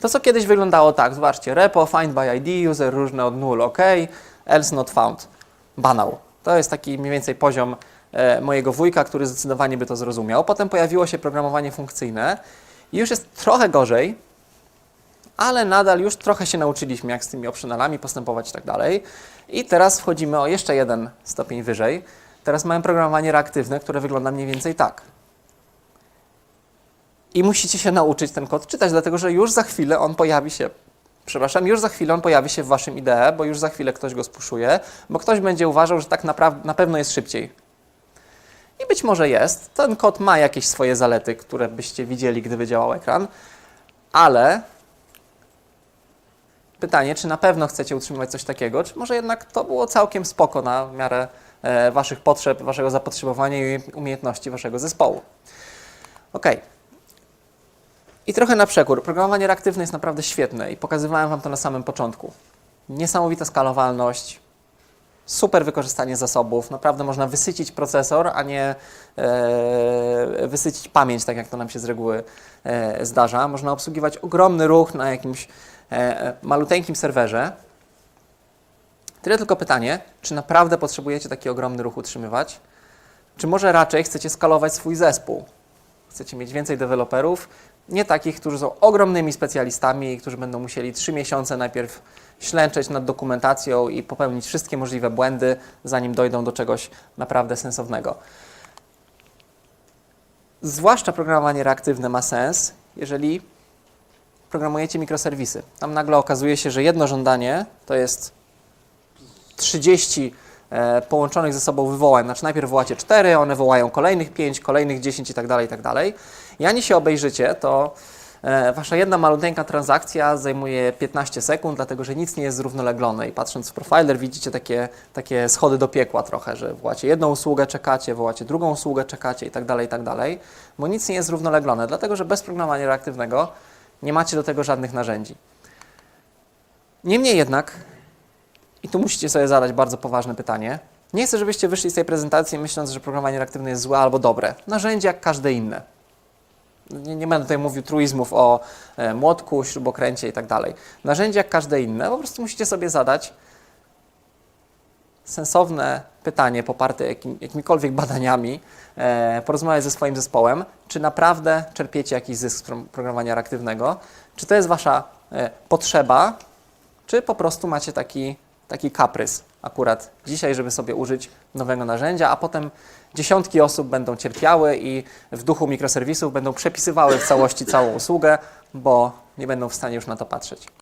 To, co kiedyś wyglądało tak, zobaczcie, repo, find by ID, user różne od null, OK, else not found, banał. To jest taki mniej więcej poziom e, mojego wujka, który zdecydowanie by to zrozumiał. Potem pojawiło się programowanie funkcyjne i już jest trochę gorzej, ale nadal już trochę się nauczyliśmy, jak z tymi optionalami postępować i tak dalej. I teraz wchodzimy o jeszcze jeden stopień wyżej. Teraz mamy programowanie reaktywne, które wygląda mniej więcej tak. I musicie się nauczyć ten kod czytać, dlatego że już za chwilę on pojawi się, przepraszam, już za chwilę on pojawi się w waszym IDE, bo już za chwilę ktoś go spuszuje, bo ktoś będzie uważał, że tak naprawdę na pewno jest szybciej. I być może jest. Ten kod ma jakieś swoje zalety, które byście widzieli, gdyby działał ekran, ale pytanie, czy na pewno chcecie utrzymywać coś takiego, czy może jednak to było całkiem spoko na miarę e, waszych potrzeb, waszego zapotrzebowania i umiejętności waszego zespołu. Ok. I trochę na przekór. Programowanie reaktywne jest naprawdę świetne i pokazywałem Wam to na samym początku. Niesamowita skalowalność, super wykorzystanie zasobów. Naprawdę można wysycić procesor, a nie e, wysycić pamięć, tak jak to nam się z reguły e, zdarza. Można obsługiwać ogromny ruch na jakimś e, maluteńkim serwerze. Tyle tylko pytanie, czy naprawdę potrzebujecie taki ogromny ruch utrzymywać? Czy może raczej chcecie skalować swój zespół? Chcecie mieć więcej deweloperów, nie takich, którzy są ogromnymi specjalistami i którzy będą musieli trzy miesiące najpierw ślęczeć nad dokumentacją i popełnić wszystkie możliwe błędy, zanim dojdą do czegoś naprawdę sensownego. Zwłaszcza programowanie reaktywne ma sens, jeżeli programujecie mikroserwisy. Tam nagle okazuje się, że jedno żądanie to jest 30 e, połączonych ze sobą wywołań. Znaczy najpierw wołacie 4, one wołają kolejnych 5, kolejnych 10 i tak dalej, i tak dalej. I ani się obejrzycie, to e, wasza jedna maluteńka transakcja zajmuje 15 sekund, dlatego że nic nie jest zrównoleglone. I patrząc w profiler widzicie takie, takie schody do piekła trochę, że wołacie jedną usługę, czekacie, wołacie drugą usługę, czekacie i tak dalej, i tak dalej, bo nic nie jest zrównoleglone, dlatego że bez programowania reaktywnego nie macie do tego żadnych narzędzi. Niemniej jednak, i tu musicie sobie zadać bardzo poważne pytanie. Nie chcę, żebyście wyszli z tej prezentacji myśląc, że programowanie reaktywne jest złe albo dobre. Narzędzie jak każde inne. Nie, nie będę tutaj mówił truizmów o e, młotku, śrubokręcie i tak dalej. Narzędzie jak każde inne, po prostu musicie sobie zadać sensowne pytanie poparte jakim, jakimikolwiek badaniami, e, porozmawiać ze swoim zespołem, czy naprawdę czerpiecie jakiś zysk z pro- programowania reaktywnego, czy to jest wasza e, potrzeba, czy po prostu macie taki, taki kaprys akurat dzisiaj, żeby sobie użyć nowego narzędzia, a potem dziesiątki osób będą cierpiały i w duchu mikroserwisów będą przepisywały w całości całą usługę, bo nie będą w stanie już na to patrzeć.